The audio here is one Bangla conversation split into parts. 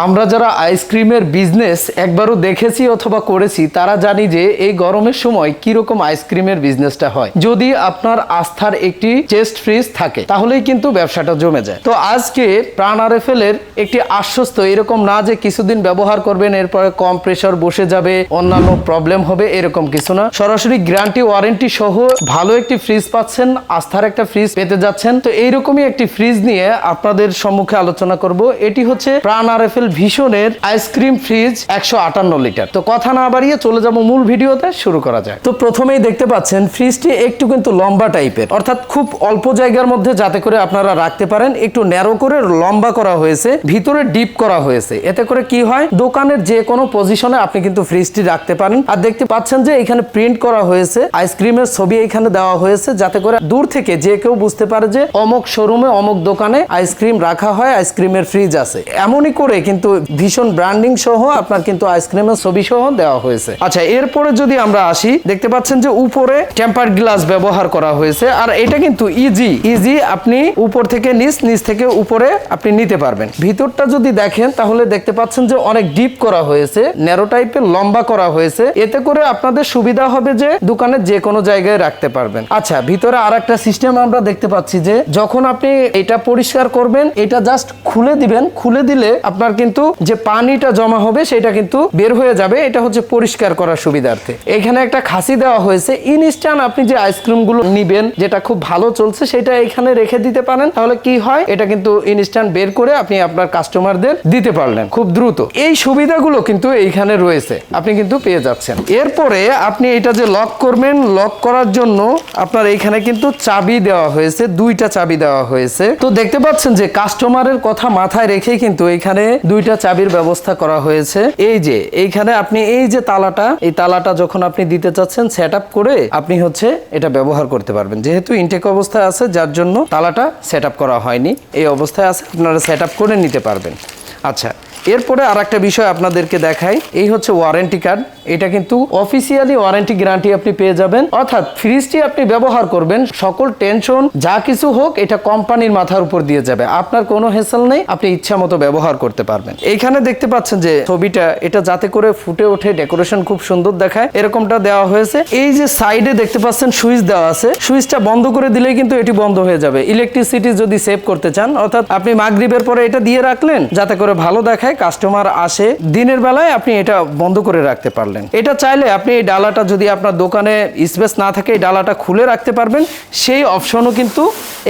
আমরা যারা আইসক্রিমের বিজনেস একবারও দেখেছি অথবা করেছি, তারা জানি যে এই গরমের সময় কি কীরকম আইসক্রিমের বিজনেসটা হয়। যদি আপনার আস্থার একটি চেস্ট ফ্রিজ থাকে, তাহলেই কিন্তু ব্যবসাটা জমে যায়। তো আজকে প্রাণ আরএফএল এর একটি আশ্বস্ত, এরকম না যে কিছুদিন ব্যবহার করবেন, এরপরে কম প্রেশার বসে যাবে, অন্যান্য প্রবলেম হবে, এরকম কিছু না। সরাসরি গ্যারান্টি ওয়ারেন্টি সহ ভালো একটি ফ্রিজ পাচ্ছেন, আস্থার একটা ফ্রিজ পেতে যাচ্ছেন। তো এইরকমই একটি ফ্রিজ নিয়ে আপনাদের সম্মুখে আলোচনা করব। এটি হচ্ছে প্রাণ আরএফএল ভীষণের আইসক্রিম ফ্রিজ একশো আটান্ন লিটার। তো কথা না বাড়িয়ে চলে যাব মূল ভিডিওতে, শুরু করা যায় তো প্রথমেই দেখতে পাচ্ছেন, ফ্রিজটি একটু কিন্তু লম্বা টাইপের। অর্থাৎ খুব অল্প জায়গার মধ্যে যাতে করে আপনারা রাখতে পারেন, একটু ন্যারো করে লম্বা করা হয়েছে, ভিতরে ডিপ করা হয়েছে। এতে করে কি হয়, দোকানের যে কোনো পজিশনে আপনি কিন্তু ফ্রিজটি রাখতে পারেন। আর দেখতে পাচ্ছেন যে এখানে প্রিন্ট করা হয়েছে, আইসক্রিমের ছবি এখানে দেওয়া হয়েছে, যাতে করে দূর থেকে যে কেউ বুঝতে পারে যে অমুক শোরুমে, অমুক দোকানে আইসক্রিম রাখা হয়, আইসক্রিমের ফ্রিজ আছে। এমনই করে কিন্তু ভীষণ ব্র্যান্ডিং সহ আপনার কিন্তু আইসক্রিমের ছবি সহ দেওয়া হয়েছে। আচ্ছা এরপরে যদি আমরা আসি, দেখতে পাচ্ছেন যে উপরে টেম্পার গ্লাস ব্যবহার করা হয়েছে, আর এটা কিন্তু ইজি ইজি আপনি উপর থেকে নিচ নিচ থেকে উপরে আপনি নিতে পারবেন। ভিতরটা যদি দেখেন, তাহলে দেখতে পাচ্ছেন যে অনেক ডিপ করা হয়েছে ন্যারো টাইপের লম্বা করা হয়েছে। এতে করে আপনাদের সুবিধা হবে যে দোকানে যে কোনো জায়গায় রাখতে পারবেন। আচ্ছা ভিতরে আর একটা সিস্টেম আমরা দেখতে পাচ্ছি যে, যখন আপনি এটা পরিষ্কার করবেন, এটা জাস্ট খুলে দিবেন, খুলে দিলে আপনার কিন্তু যে পানিটা জমা হবে সেটা কিন্তু বের হয়ে যাবে, এটা হচ্ছে পরিষ্কার করার সুবিধার্থে। এখানে একটা খাসি দেওয়া হয়েছে। ইনস্ট্যান্ট আপনি যে আইসক্রিমগুলো নিবেন, যেটা খুব ভালো চলছে, সেটা এখানে রেখে দিতে পারেন। তাহলে কি হয়, এটা কিন্তু ইনস্ট্যান্ট বের করে আপনি আপনার কাস্টমারদের দিতে পারলেন খুব দ্রুত। এই সুবিধাগুলো কিন্তু এইখানে রয়েছে, আপনি কিন্তু পেয়ে যাচ্ছেন। এরপরে আপনি এটা যে লক করবেন, লক করার জন্য আপনার এইখানে কিন্তু চাবি দেওয়া হয়েছে, দুইটা চাবি দেওয়া হয়েছে। তো দেখতে পাচ্ছেন যে কাস্টমারের কথা মাথায় রেখেই কিন্তু এখানে দুইটা চাবির ব্যবস্থা করা হয়েছে। এই যে, এইখানে আপনি এই যে তালাটা, এই তালাটা যখন আপনি দিতে চাচ্ছেন সেট করে আপনি হচ্ছে এটা ব্যবহার করতে পারবেন। যেহেতু ইনটেক অবস্থায় আছে, যার জন্য তালাটা সেট করা হয়নি। এই অবস্থায় আছে, আপনারা সেট করে নিতে পারবেন। আচ্ছা এরপরে আর একটা বিষয় আপনাদেরকে দেখাই। এই হচ্ছে ওয়ারেন্টি কার্ড এটা কিন্তু অফিসিয়ালি ওয়ারেন্টি গ্যারান্টি আপনি পেয়ে যাবেন। অর্থাৎ ফ্রিজটি আপনি ব্যবহার করবেন। সকল টেনশন যা কিছু হোক, এটা কোম্পানির মাথার উপর দিয়ে যাবে। আপনার কোনো হেসেল নেই। আপনি ইচ্ছা মতো ব্যবহার করতে পারবেন। এইখানে দেখতে পাচ্ছেন যে ছবিটা, এটা যাতে করে ফুটে ওঠে ডেকোরেশন খুব সুন্দর দেখায়। এরকমটা দেওয়া হয়েছে। এই যে সাইডে দেখতে পাচ্ছেন সুইচ দেওয়া আছে। সুইচটা বন্ধ করে দিলেই কিন্তু এটি বন্ধ হয়ে যাবে। ইলেকট্রিসিটি যদি সেভ করতে চান, অর্থাৎ আপনি মাগরিবের পরে এটা দিয়ে রাখলেন, যাতে করে ভালো দেখায়। কাস্টমার আসে, দিনের বেলায় আপনি এটা বন্ধ করে রাখতে পারলেন। এটা চাইলে আপনি এই ডালাটা যদি আপনার দোকানে স্পেস না থাকে, এই ডালাটা খুলে রাখতে পারবেন। সেই অপশনও কিন্তু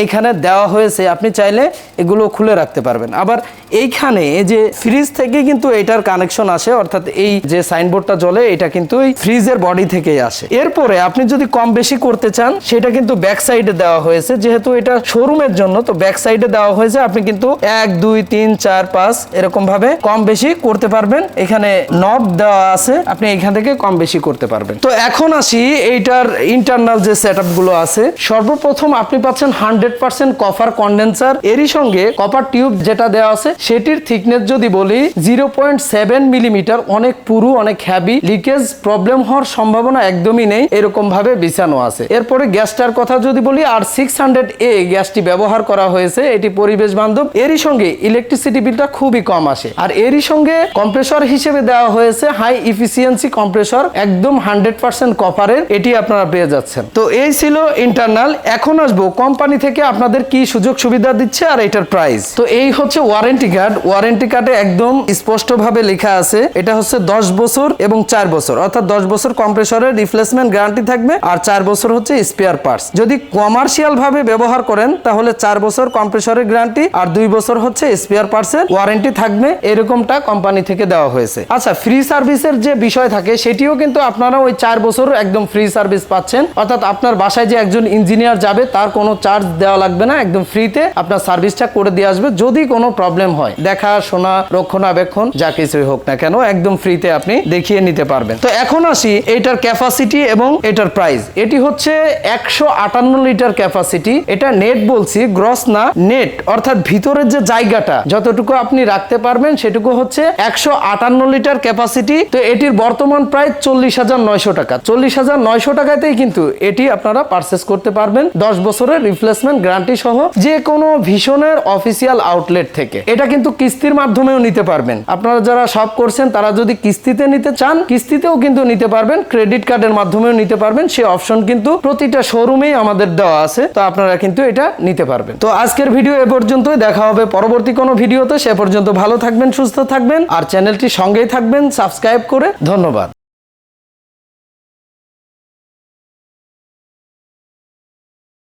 এখানে দেওয়া হয়েছে। আপনি চাইলে এগুলো খুলে রাখতে পারবেন। আবার এইখানে এই যে ফ্রিজ থেকে কিন্তু এটার কানেকশন আসে, অর্থাৎ এই যে সাইনবোর্ডটা জ্বলে, এটা কিন্তু এই ফ্রিজের বডি থেকেই আসে। এরপরে আপনি যদি কম বেশি করতে চান, সেটা কিন্তু ব্যাক সাইডে দেওয়া হয়েছে। যেহেতু এটা শোরুমের জন্য, তো ব্যাক সাইডে দেওয়া হয়েছে। আপনি কিন্তু এক, দুই, তিন, চার, পাঁচ এরকম ভাবে কম বেশি করতে পারবেন। এখানে নব দেওয়া আছে, আপনি এখান থেকে কম বেশি করতে পারবেন। তো এখন আসি এইটার ইন্টারনাল যে সেটগুলো আছে। সর্বপ্রথম আপনি পাচ্ছেন হান্ড্রেড পার্সেন্ট কপার কন্ডেন্সার এরই সঙ্গে কপার টিউব যেটা দেওয়া আছে, সেটির থিকনেস যদি বলি জিরো পয়েন্ট সেভেন মিলিমিটার অনেক পুরু, অনেক হ্যাভি লিকেজ প্রবলেম হওয়ার সম্ভাবনা একদমই নেই। এরকম ভাবে বিছানো আছে। এরপরে গ্যাসটার কথা যদি বলি, আর সিক্স হান্ড্রেড এ গ্যাসটি ব্যবহার করা হয়েছে, এটি পরিবেশ বান্ধব। এরই সঙ্গে ইলেকট্রিসিটি বিলটা খুবই কম আসে। আর এরই সঙ্গে কম্প্রেসর হিসেবে দেওয়া হয়েছে হাই ইফিসিয়েন্সি কম্প্রেসর একদম হান্ড্রেড পার্সেন্ট কপারের এটি আপনারা পেয়ে যাচ্ছেন। তো এই ছিল ইন্টারনাল এখন আসব কোম্পানি থেকে আপনাদের কি সুযোগ সুবিধা দিচ্ছে আর এটার প্রাইস তো এই হচ্ছে ওয়ারেন্টি কার্ড ওয়ারেন্টি কার্ডে একদম স্পষ্টভাবে লেখা আছে, এটা হচ্ছে দশ বছর এবং চার বছর। অর্থাৎ দশ বছর কম্প্রেসরের রিপ্লেসমেন্ট গ্যারান্টি থাকবে আর চার বছর হচ্ছে স্পেয়ার পার্টস যদি কমার্শিয়াল ভাবে ব্যবহার করেন, তাহলে চার বছর কম্প্রেসরের গ্যারান্টি আর দুই বছর হচ্ছে স্পেয়ার পার্টসের ওয়ারেন্টি থাকবে। এরকমটা কোম্পানি থেকে দেওয়া হয়েছে। আচ্ছা ফ্রি সার্ভিসের যে বিষয় থাকে, সেটিও কিন্তু আপনারা ওই চার বছর একদম ফ্রি সার্ভিস পাচ্ছেন। অর্থাৎ আপনার বাসায় যে একজন ইঞ্জিনিয়ার যাবে, তার কোনো চার্জ দেওয়া লাগবে না, একদম ফ্রিতে আপনার সার্ভিসটা করে দিয়ে আসবে, যদি কোনো প্রবলেম হয়। দেখা, শোনা, রক্ষণাবেক্ষণ, যা কিছুই হোক না কেন, একদম ফ্রিতে আপনি দেখিয়ে নিতে পারবেন। তো এখন আসি এটার ক্যাপাসিটি এবং এটার প্রাইস এটি হচ্ছে একশো আটান্ন লিটার ক্যাপাসিটি এটা নেট বলছি গ্রস না নেট অর্থাৎ ভিতরের যে জায়গাটা, যতটুকু আপনি রাখতে পারবেন সেটুকু হচ্ছে একশো আটান্ন লিটার ক্যাপাসিটি তো এটির বর্তমান প্রায় চল্লিশ হাজার নয়শো টাকা। চল্লিশ হাজার নয়শো টাকাতেই কিন্তু এটি আপনারা পারচেস করতে পারবেন। দশ বছরের রিপ্লেসমেন্ট গ্যারান্টি সহ যে কোনো ভীষণের অফিসিয়াল আউটলেট থেকে। এটা কিন্তু কিস্তির মাধ্যমেও নিতে পারবেন। আপনারা যারা সব করছেন, তারা যদি কিস্তিতে নিতে চান, কিস্তিতেও কিন্তু নিতে পারবেন। ক্রেডিট কার্ডের মাধ্যমেও নিতে পারবেন। সে অপশন কিন্তু প্রতিটা শোরুমেই আমাদের দেওয়া আছে। তো আপনারা কিন্তু এটা নিতে পারবেন। তো আজকের ভিডিও এ পর্যন্তই। দেখা হবে পরবর্তী কোনো ভিডিওতে সে পর্যন্ত ভালো থাকবেন সুস্থ থাকবেন আর চ্যানেলটি সঙ্গেই থাকবেন। সাবস্ক্রাইব করে ধন্যবাদ।